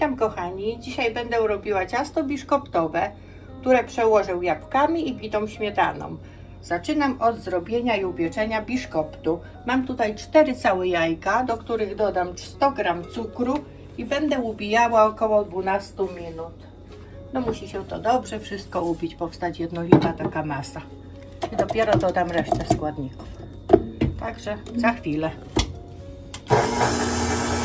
Witam kochani. Dzisiaj będę robiła ciasto biszkoptowe, które przełożę jabłkami i bitą śmietaną. Zaczynam od zrobienia i upieczenia biszkoptu. Mam tutaj 4 całe jajka, do których dodam 100 g cukru i będę ubijała około 12 minut. No musi się to dobrze wszystko ubić, powstać jednolita taka masa. I dopiero dodam resztę składników. Także za chwilę.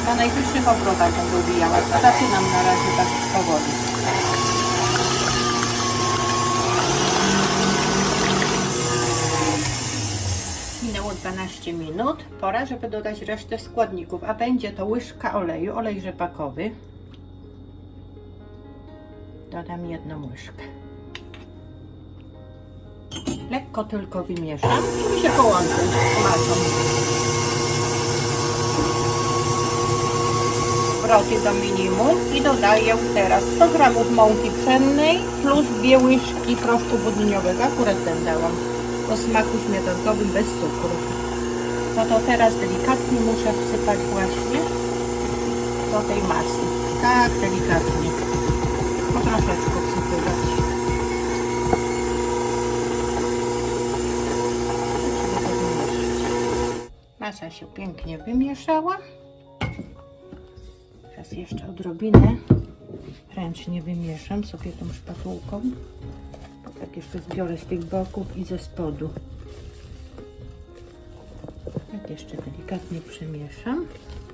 Na najwyższych obrotach będę ubijała. Zaczynam na razie tak powoli. Minęło 12 minut. Pora, żeby dodać resztę składników, a będzie to łyżka oleju, olej rzepakowy. Dodam jedną łyżkę. Lekko tylko wymieszam, żeby się połączył z masą. Obroty do minimum i dodaję teraz 100 g mąki pszennej plus dwie łyżki proszku budyniowego, akurat ten dałam, o smaku śmietankowym bez cukru. No to teraz delikatnie muszę wsypać właśnie do tej masy. Tak, delikatnie. Po troszeczku wsypywać. Masa się pięknie wymieszała. Jeszcze odrobinę ręcznie wymieszam sobie tą szpatułką. Tak jeszcze zbiorę z tych boków i ze spodu. Tak jeszcze delikatnie przemieszam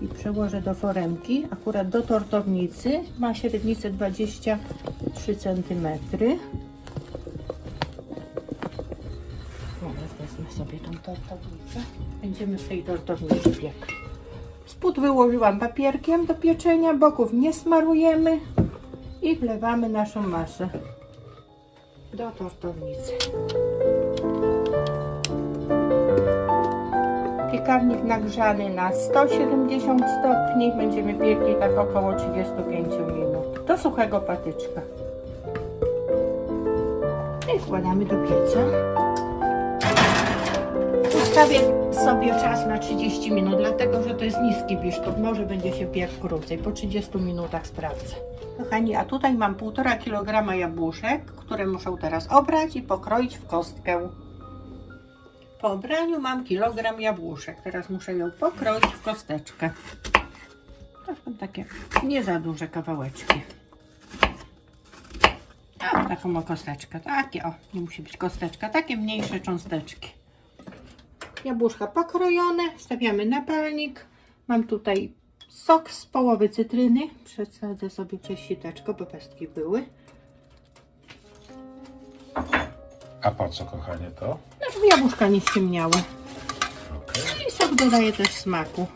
i przełożę do foremki, akurat do tortownicy. Ma średnicę 23 cm. Teraz wezmę sobie tą tortownicę. Będziemy w tej tortownicy piekli. Spód wyłożyłam papierkiem do pieczenia, boków nie smarujemy i wlewamy naszą masę do tortownicy. Piekarnik nagrzany na 170 stopni. Będziemy piekli tak około 35 minut. Do suchego patyczka. I wkładamy do pieca. Ustawię sobie czas na 30 minut, dlatego że to jest niski biszkopt. Może będzie się piekł krócej. Po 30 minutach sprawdzę. Kochani, a tutaj mam 1,5 kg jabłuszek, które muszę teraz obrać i pokroić w kostkę. Po obraniu mam kilogram jabłuszek. Teraz muszę ją pokroić w kosteczkę. To są takie nie za duże kawałeczki. A, taką o kosteczkę. Takie o, nie musi być kosteczka. Takie mniejsze cząsteczki. Jabłuszka pokrojone. Stawiamy na palnik. Mam tutaj sok z połowy cytryny. Przesadzę sobie przez siteczko, bo pestki były. A po co, kochanie, to? No, żeby jabłuszka nie ściemniały. Okej. I sok dodaje też smaku.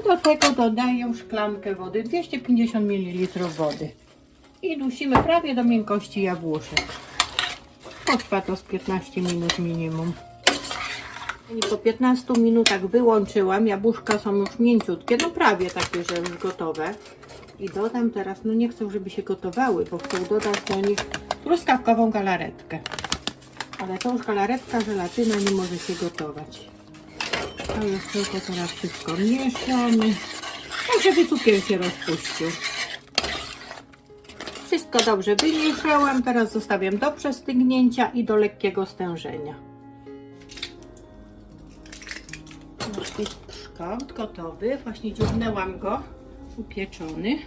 I do tego dodaję szklankę wody, 250 ml wody. I dusimy prawie do miękkości jabłuszek. Potrwa to z 15 minut minimum. I po 15 minutach wyłączyłam. Jabłuszka są już mięciutkie, no prawie takie, że już gotowe. I dodam teraz, no nie chcę, żeby się gotowały, bo chcę dodać do nich truskawkową galaretkę. Ale to już galaretka żelatyna nie może się gotować. To już tylko teraz wszystko mieszamy. Tak, żeby cukier się rozpuścił. Wszystko dobrze wymieszałam. Teraz zostawiam do przestygnięcia i do lekkiego stężenia. Pszkot gotowy. Właśnie dziubnęłam go. Upieczony.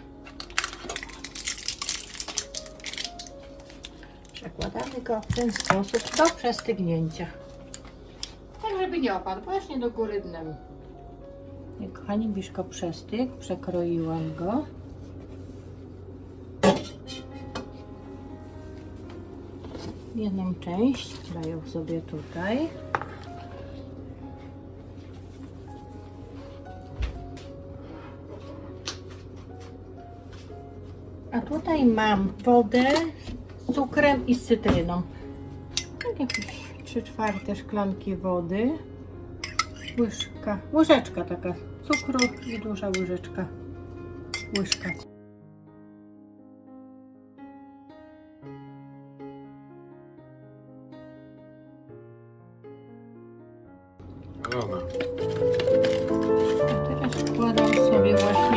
Przekładamy go w ten sposób do przestygnięcia. Tak, żeby nie opadł. Właśnie do góry dnem. Kochani, biszko przestygł. Przekroiłam go. Jedną część daję sobie tutaj. A tutaj mam wodę z cukrem i z cytryną. Tak jakieś 3 czwarte szklanki wody. Łyżka, łyżeczka taka cukru i duża łyżeczka. Łyżka. Dobra. A teraz wkładam sobie właśnie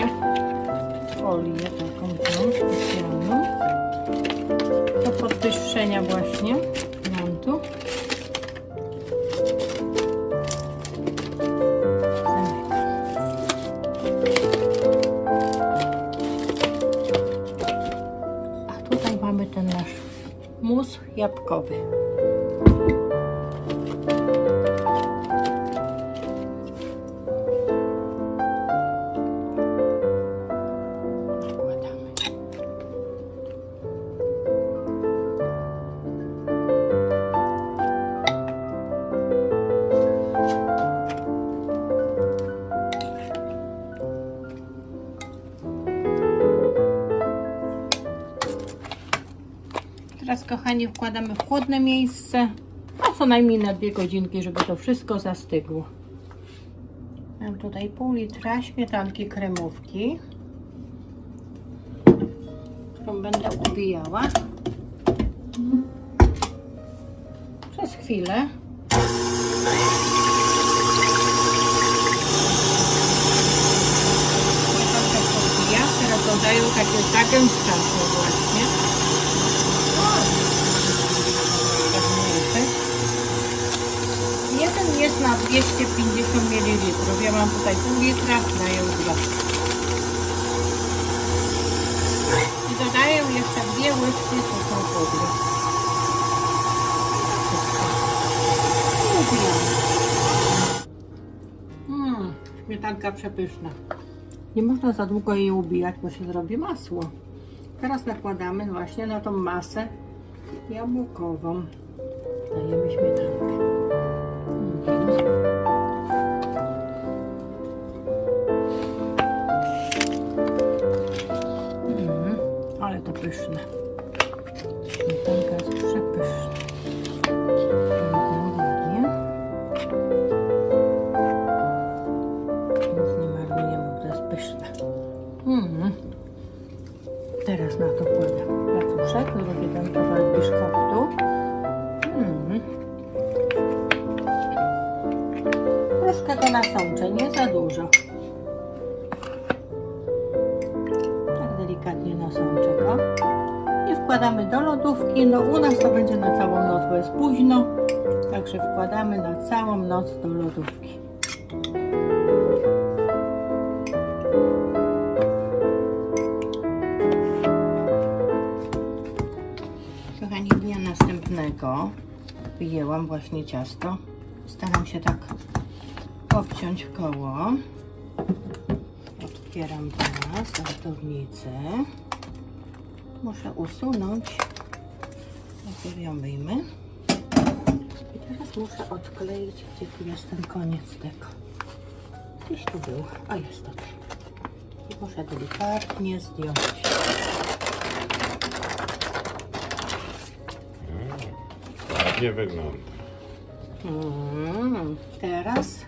podwyższenia właśnie. Mam tu. A tutaj mamy ten nasz mus jabłkowy. Kochani, wkładamy w chłodne miejsce, a co najmniej na dwie godzinki, żeby to wszystko zastygło. Mam tutaj pół litra śmietanki kremówki, którą będę ubijała przez chwilę. Teraz dodaję takie zagęszczanie właśnie. Jeden jest na 250 ml. Ja mam tutaj pół litra, daję dwa. I dodaję jeszcze dwie łyżki cukrzu pudru. Mmm, śmietanka przepyszna. Nie można za długo jej ubijać, bo się zrobi masło. Teraz nakładamy właśnie na tą masę jabłkową. Dajemy śmietankę. Mhm. Ale to pyszne. Śmietanka jest przepyszna. Ładnie. Nic nie marnujemy, bo to jest pyszne. Mhm. Teraz na to kładę placuszek, zrobię ten kawałek biszkoptu. Mm. Troszkę go nasączę, nie za dużo. Tak delikatnie nasączę wkładamy do lodówki. No u nas to będzie na całą noc, bo jest późno. Także wkładamy na całą noc do lodówki. Kochani, dnia następnego wyjęłam właśnie ciasto. Staram się tak obciąć koło. Otwieram teraz sortownicę. Muszę usunąć. Najpierw ją wyjmę. I teraz muszę odkleić, gdzie tu jest ten koniec tego. Gdzieś tu był. A jest tutaj. I muszę delikatnie zdjąć. Ładnie wygląda. Mm, teraz,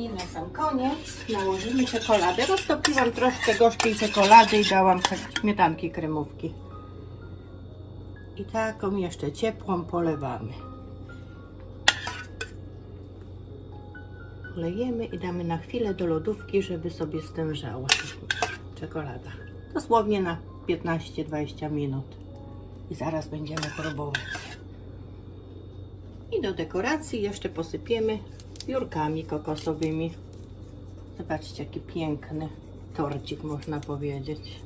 kochani, na sam koniec nałożymy czekoladę. Roztopiłam troszkę gorzkiej czekolady i dałam śmietanki kremówki. I taką jeszcze ciepłą polewamy. Lejemy i damy na chwilę do lodówki, żeby sobie stężała czekolada. Dosłownie na 15-20 minut. I zaraz będziemy próbować. I do dekoracji jeszcze posypiemy piórkami kokosowymi. Zobaczcie, jaki piękny torcik, można powiedzieć.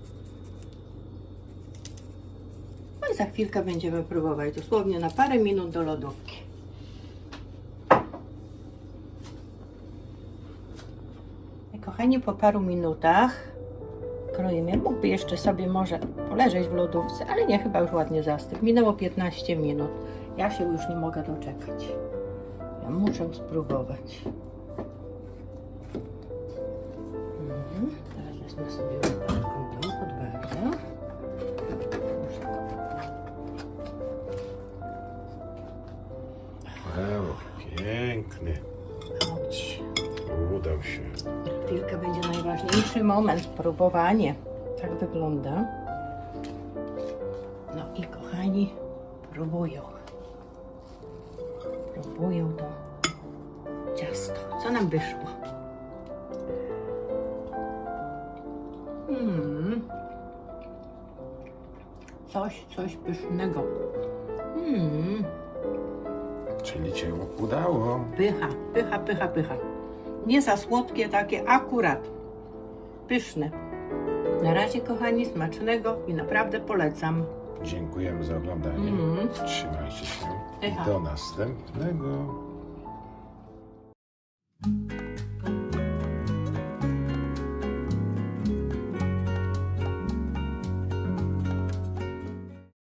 No i za chwilkę będziemy próbować, dosłownie na parę minut do lodówki. I kochani, po paru minutach kroimy. Mógłby jeszcze sobie może poleżeć w lodówce, ale nie, chyba już ładnie zastygł. Minęło 15 minut. Ja się już nie mogę doczekać. Ja muszę spróbować. Mhm. Teraz wezmę sobie podbarwę. Muszę Eło, piękny. Chodź. Udał się. Chwilkę będzie najważniejszy moment, próbowanie. Tak wygląda. No i kochani, próbują. Próbują ciasto. Co nam wyszło? Mm. Coś, coś pysznego. Mm. Czyli cię udało. Pycha, pycha, pycha, pycha. Nie za słodkie takie, akurat. Pyszne. Na razie, kochani, smacznego i naprawdę polecam. Dziękujemy za oglądanie. Mhm. Trzymajcie się. Do następnego.